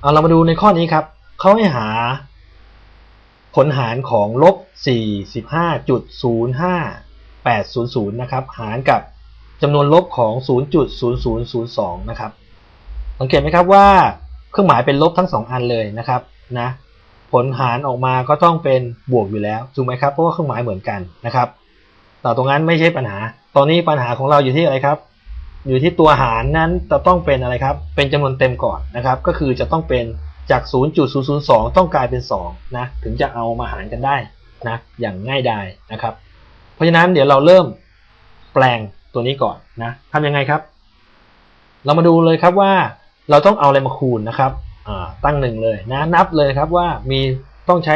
เอาเรามาดูในข้อนี้ครับเขาให้หาผลหารของลบ 45.05800 นะครับ หารกับจำนวนลบของ 0.0002 นะครับ สังเกตไหมครับว่าเครื่องหมายเป็นลบทั้งสองอันเลยนะครับนะ ผลหารออกมาก็ต้องเป็นบวกอยู่แล้วถูกไหมครับ เพราะว่าเครื่องหมายเหมือนกันนะครับ แต่ตรงนั้นไม่ใช่ปัญหา ตอนนี้ปัญหาของเราอยู่ที่อะไรครับ อยู่ที่ตัวหารนั้นจะต้องเป็นอะไรครับ เป็นจำนวนเต็มก่อนนะครับ ก็คือจะต้องเป็นจาก 0.002 ต้องกลายเป็น2นะถึงจะเอามาหารกันได้นะอย่างง่ายดายนะครับ เพราะฉะนั้นเดี๋ยวเราเริ่มแปลงตัวนี้ก่อนนะทำยังไงครับ เรามาดูเลยครับว่าเราต้องเอาอะไรมาคูณนะครับตั้งหนึ่งเลยนะนับเลยครับว่ามีต้องใช้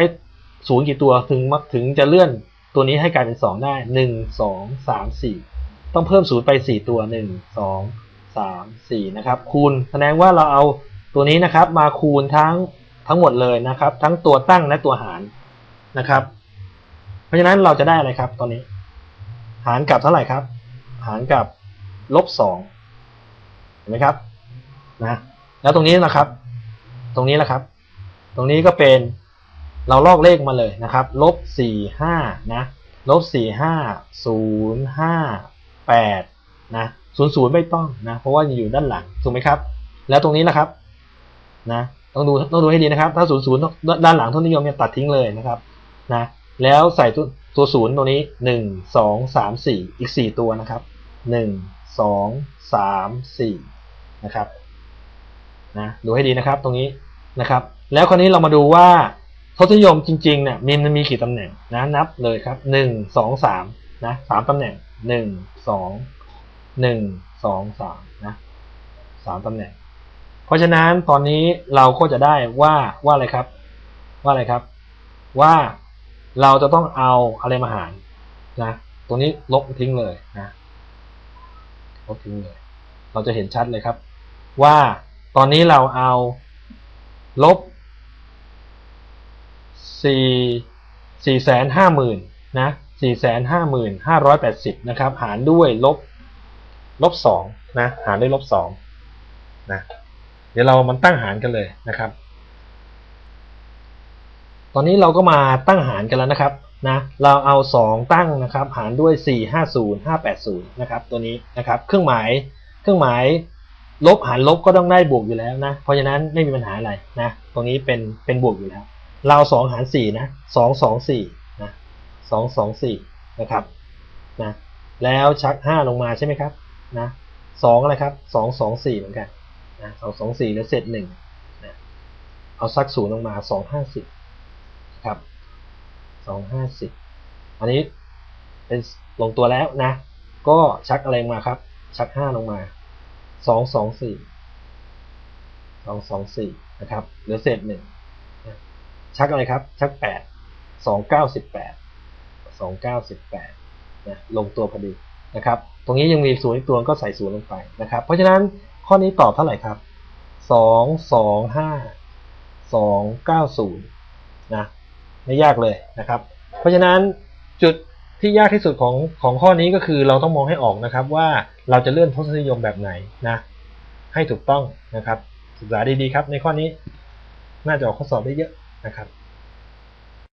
ศูนย์กี่ตัวถึงถึงจะเลื่อนตัวนี้ให้กลายเป็น 2 ได้ 1 2 3 4 ต้องเพิ่มศูนย์ไป4ตัว 1 2 3 4นะครับคูณแสดงว่าเราเอาตัวนี้นะครับ มาคูณทั้งทั้งหมดเลยนะครับ ทั้งตัวตั้งและตัวหารนะครับ เพราะฉะนั้นเราจะได้อะไรครับตอนนี้ หารกับเท่าไหร่ครับ หารกับลบสองเห็นไหมครับนะแล้วตรงนี้นะครับ ตรงนี้แหละครับ ตรงนี้ก็เป็นเราลอกเลขมาเลยนะครับลบสี่ห้านะลบสี่ห้าศูนย์ห้า แปดนะศูนย์ศูนย์ไม่ต้องนะ เพราะว่าอยู่ด้านหลังถูกไหมครับ แล้วตรงนี้นะครับนะต้องดูต้องดูให้ดีนะครับ ถ้าศูนย์ศูนย์ด้านหลังทุนนิยมเนี่ยตัดทิ้งเลยนะครับนะแล้วใส่ตัวตัวศูนย์ตรงนี้หนึ่งสองสามสี่อีกสี่ตัวนะครับหนึ่งสองสามสี่นะครับนะดูให้ดีนะครับตรงนี้นะครับ แล้วคราวนี้เรามาดูว่าทศนิยมจริงๆเนี่ยมีมันมีกี่ตำแหน่งนะนับเลยครับหนึ่งสองสามนะสามตำแหน่ง หนึ่งสองหนึ่งสองสามนะสามตำแหน่ง เพราะฉะนั้นตอนนี้เราก็จะได้ว่าว่าอะไรครับ ว่าอะไรครับ ว่าเราจะต้องเอาอะไรมาหารนะตรงนี้ลบทิ้งเลยนะลบทิ้งเลย เราจะเห็นชัดเลยครับ ว่าตอนนี้เราเอาลบสี่สี่แสนห้าหมื่นนะ สี่แสนห้าหมื่นะครับ หารด้วยลบลบสองนะ หารด้วยลบสองนะ เดี๋ยวเรามันตั้งหารกันเลยนะครับ ตอนนี้เราก็มาตั้งหารกันแล้วนะครับนะ เราเอาสองตั้งนะครับ หารด้วยสี่ห้าศูนะครับ ตัวนี้นะครับ เครื่องหมาย เครื่องหมายลบหารลบก็ต้องได้บวกอยู่แล้วนะ เพราะฉะนั้นไม่มีปัญหาอะไรนะ ตรงนี้เป็นเป็นบวกอยู่แล้ว เราสองหารสี่นะสอง สองสี่นะสองสี่นะครับนะแล้วชักห้าลงมาใช่ไหมครับนะสองอะไรครับสองสองสี่เหมือนกันนะสองสองสี่แล้วเสร็จหนึ่งนะเอาซักศูนย์ลงมาสองห้าสิบครับสองห้าสิบอันนี้เป็นลงตัวแล้วนะ ก็ชักอะไรมาครับ ชักห้าลงมาสองสองสี่สองสองสี่นะครับเหลือเศษหนึ่งชักอะไรครับ ชักแปดส องเก้าสิบแปดสองเก้าสิบแปดนะลงตัวพอดีนะครับ ตรงนี้ยังมีศูนย์อีกตัวก็ใส่ศูนย์ลงไปนะครับ เพราะฉะนั้นข้อนี้ตอบเท่าไหร่ครับสองสองห้าสองเก้าศูนย์นะไม่ยากเลยนะครับ เพราะฉะนั้นจุดที่ยากที่สุดของของข้อนี้ก็คือเราต้องมองให้ออกนะครับว่าเราจะเลื่อนทศนิยมแบบไหนนะ ให้ถูกต้องนะครับ ศึกษาดีๆครับในข้อนี้น่าจะออกข้อสอบได้เยอะนะครับ